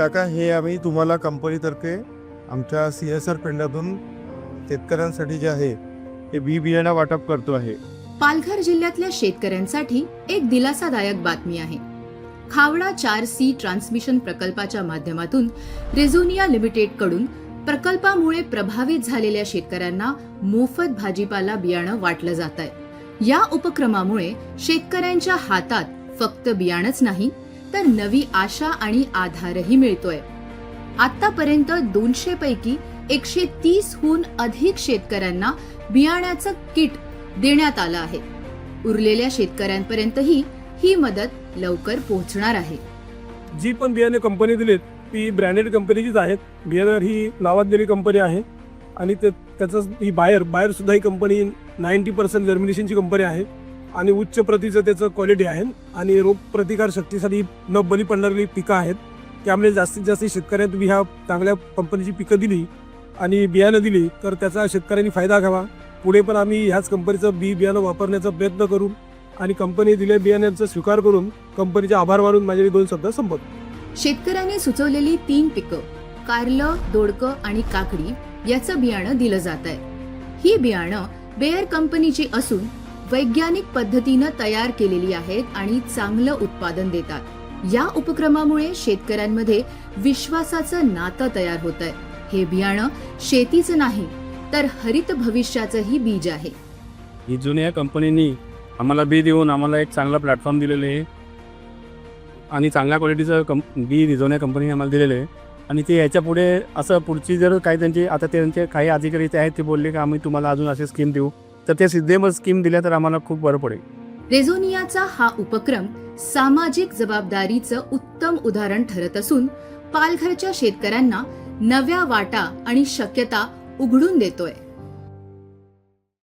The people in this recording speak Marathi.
काका हे आम्ही तुम्हाला कंपनीतर्फे आमच्या सी एस आर फंडातून शेतकऱ्यांसाठी जे आहे ते बी बियाणं वाटप करतो आहे. पालघर जिल्ह्यातल्या शेतकऱ्यांसाठी एक दिलासादायक बातमी आहे. खावडा चार सी ट्रान्समिशन प्रकल्पाच्या माध्यमातून रेझोनिया लिमिटेडकडून प्रकल्पामुळे प्रभावित झालेल्या शेतकऱ्यांना मोफत भाजीपाला बियाणं वाटलं जात आहे या उपक्रमामुळे शेतकऱ्यांच्या हातात फक्त बियाणंच नाही तर नवी आशा आणि आधारही मिळतोय. आतापर्यंत दोनशे पैकी एकशे तीस हून अधिक शेतकऱ्यांना बियाण्याचं किट देण्यात आलं आहे. उरलेल्या शेतकऱ्यांपर्यंतही ही मदत लवकर पोहोचणार आहे. जी पण बियाणे कंपनी दिलीत ती ब्रँडेड कंपनीचीच आहेत. बियानर ही नावाजलेली कंपनी आहे. आणि ते त्याचं ही बायर बायर सुद्धा ही कंपनी नाईन्टी पर्सेंट जर्मिनेशनची कंपनी आहे. आणि उच्च प्रतीचं त्याचं क्वालिटी आहे. आणि रोग प्रतिकार शक्तीसाठी न बली पडणारी पिकं आहेत. त्यामुळे जास्तीत जास्त शेतकऱ्यांना तुम्ही ह्या चांगल्या कंपनीची पिकं दिली आणि बियाणं दिली तर त्याचा शेतकऱ्यांनी फायदा घ्यावा. पुढे पण आम्ही ह्याच कंपनीचं बी बियाणं वापरण्याचा प्रयत्न करू आणि कंपनी दिल्या बियाण्यांचा स्वीकार करून कंपनीचे आभार मानून माझे दोन शब्द संपत शेतकऱ्यांनी सुचवलेली तीन पिकं कारलं दोडकं आणि काकडी याचं बियाणं दिलं जात आहे ही बियाणं बेअर कंपनीची असून वैज्ञानिक पद्धतीनं तयार केलेली आहेत आणि चांगलं उत्पादन देतात. या उपक्रमामुळे शेतकऱ्यांमध्ये विश्वासाचं नातं तयार होत आहे हे बियाणं शेतीचं नाही तर हरित भविष्याचंही बीज आहे. ही जुन्या कंपनीनी आम्हाला बी देऊन आम्हाला एक चांगला प्लॅटफॉर्म दिलेले आहे. आणि चांगल्या क्वालिटीचं कंप बी रिझोन्या कंपनीने आम्हाला दिलेलं आहे. आणि ते याच्यापुढे असं पुढची जर काही त्यांची आता ते त्यांचे काही अधिकारी ते आहेत ते बोलले की आम्ही तुम्हाला अजून असे स्कीम देऊ. तर त्या सिद्धे स्कीम दिल्या तर आम्हाला खूप बरं पडेल. रेझोनियाचा हा उपक्रम सामाजिक जबाबदारीचं उत्तम उदाहरण ठरत असून पालघरच्या शेतकऱ्यांना नव्या वाटा आणि शक्यता उघडून देतोय.